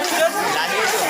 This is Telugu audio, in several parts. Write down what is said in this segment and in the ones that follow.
good, good.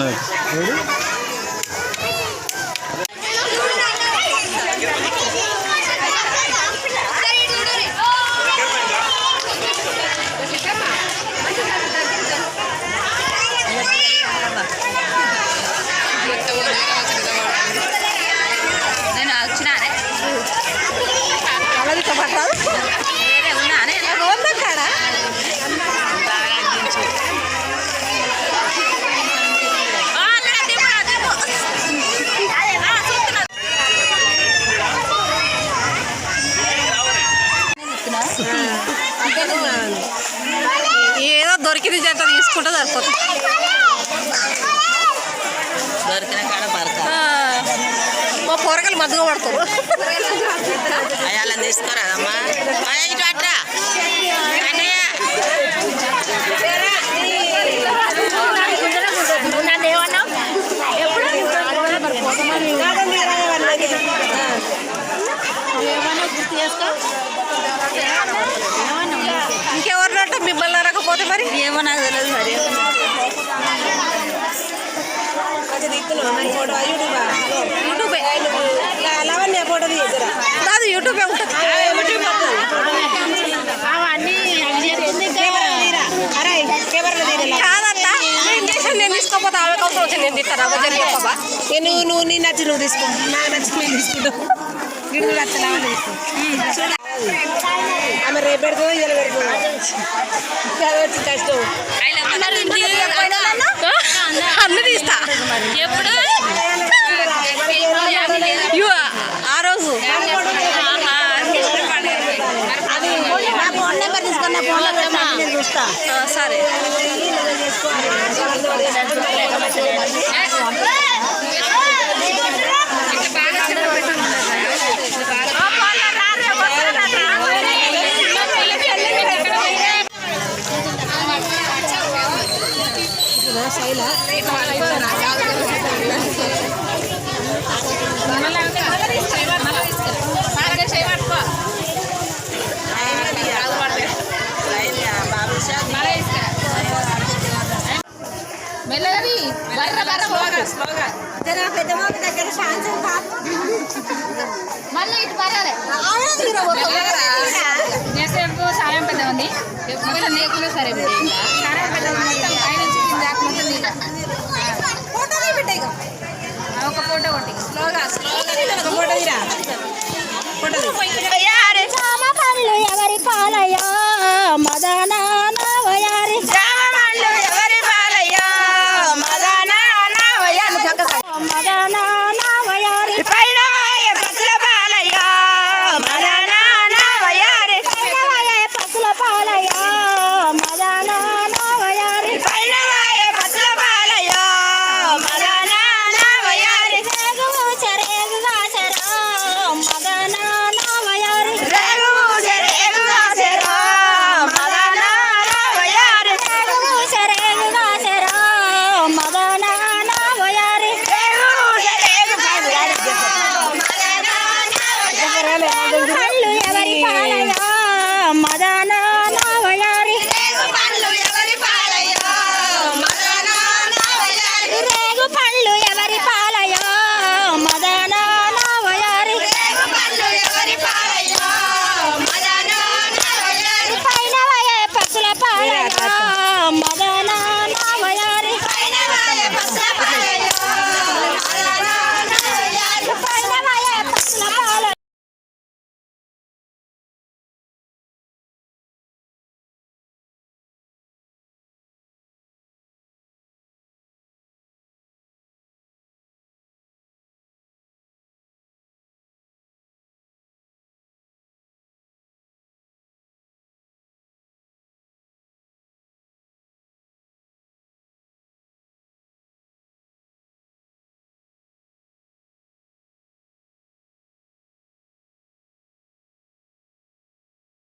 వదిన నేను ఏదో దొరికింది జంట తీసుకుంటే సరిపోతుంది. దొరికిన కాడ మా పొరగలు మద్దుగా పడతారు. అయ్యాలని తీసుకోరాదమ్మా ఇటు అట్రా. ఇంకెవరినట్ట మిమ్మల్ని రాకపోతే మరి? ఏమో నాకు తెలియదు మరి. యూట్యూబే. కాదు యూట్యూబే ఇంజక్షన్ నేను తీసుకోపోతే ఆమె అవసరం వచ్చి నేను తింటాను. అవజర్ చెప్పబా నువ్వు నువ్వు నీ నచ్చి నువ్వు తీసుకో. నాకు నచ్చి నేను తీసుకుంటావు గిడుగు నచ్చలా ఆమె రేపు పెడుతుంది ఇలా పెడుతుందో అది కష్టం అన్ని తీస్తా ఎప్పుడు ఆ రోజు ఫోన్ నెంబర్ తీసుకున్న ఫోన్ చూస్తా సరే మెల్లగది బర్ర బర్ర పోగా మళ్ళీ ఇటు పరాలే నేసేపు సాయం పెద్ద ఉంది. మొత్తం లేకుండా సరే. సాయం Yeah.